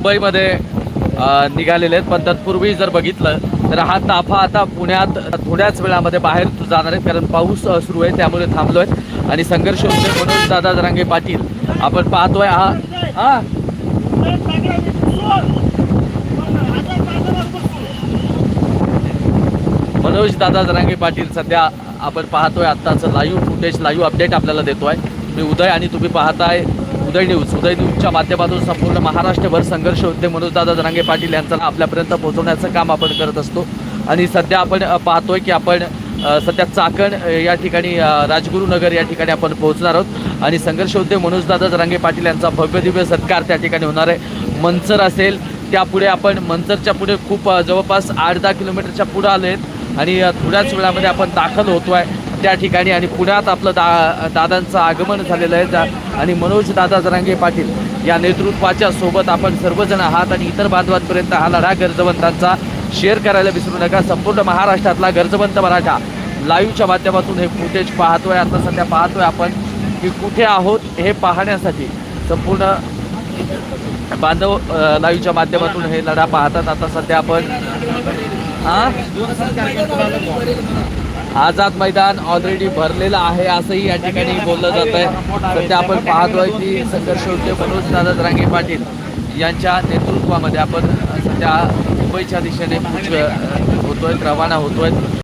मुंबईमध्ये निघालेले आहेत. पण तत्पूर्वी जर बघितलं तर हा ताफा आता पुण्यात थोड्याच वेळामध्ये बाहेर जाणार आहे कारण पाऊस सुरू आहे त्यामुळे थांबलोय. आणि संघर्ष होते म्हणून दादा जरांगे पाटील आपण पाहतोय हा. हा? मनोज दादा जरांगे पाटील सध्या आपण पाहतोय आत्ताचं लाईव्ह फुटेज लाईव्ह अपडेट आपल्याला देतोय. मी उदय आणि तुम्ही पाहताय. उदय न्यूज उदय न्यूजच्या माध्यमातून संपूर्ण महाराष्ट्रभर संघर्ष होते. मनोजदादा पाटील यांचा आपल्यापर्यंत पोहोचवण्याचं काम आपण करत असतो. आणि सध्या आपण पाहतोय की आपण सध्या चाकण या ठिकाणी राजगुरुनगर या ठिकाणी आपण पोहोचणार आहोत. आणि संघर्ष होते. मनोजदादा जरांगे पाटील यांचा भव्य दिव्य सत्कार त्या ठिकाणी होणार आहे. मंचर असेल त्यापुढे आपण मंचरच्या पुढे खूप जवळपास आठ दहा किलोमीटरच्या पुढे आले आहेत आणि थोड्याच वेळामध्ये आपण दाखल होतो आहे त्या ठिकाणी आणि पुण्यात आपलं दा दादांचं आगमन झालेलं आहे. दा आणि मनोज दादा जरांगे पाटील या नेतृत्वाच्या सोबत आपण सर्वजण आहात आणि इतर बांधवांपर्यंत हा लढा गरजवंतांचा शेअर करायला विसरू नका. संपूर्ण महाराष्ट्रातला गरजवंत मराठा लाईव्हच्या माध्यमातून हे फुटेज पाहतोय. आता सध्या पाहतोय आपण की कुठे आहोत हे पाहण्यासाठी संपूर्ण बांधव लाईव्हच्या माध्यमातून हे लढा पाहतात. आता सध्या आपण हां आझाद मैदान ऑलरेडी भरलेलं आहे असंही या ठिकाणी बोललं जात आहे सध्या आपण पाहतोय की संघर्ष होते मनोज दादा रांगे पाटील यांच्या नेतृत्वामध्ये आपण सध्या मुंबईच्या दिशेने होतोय रवाना होतोय.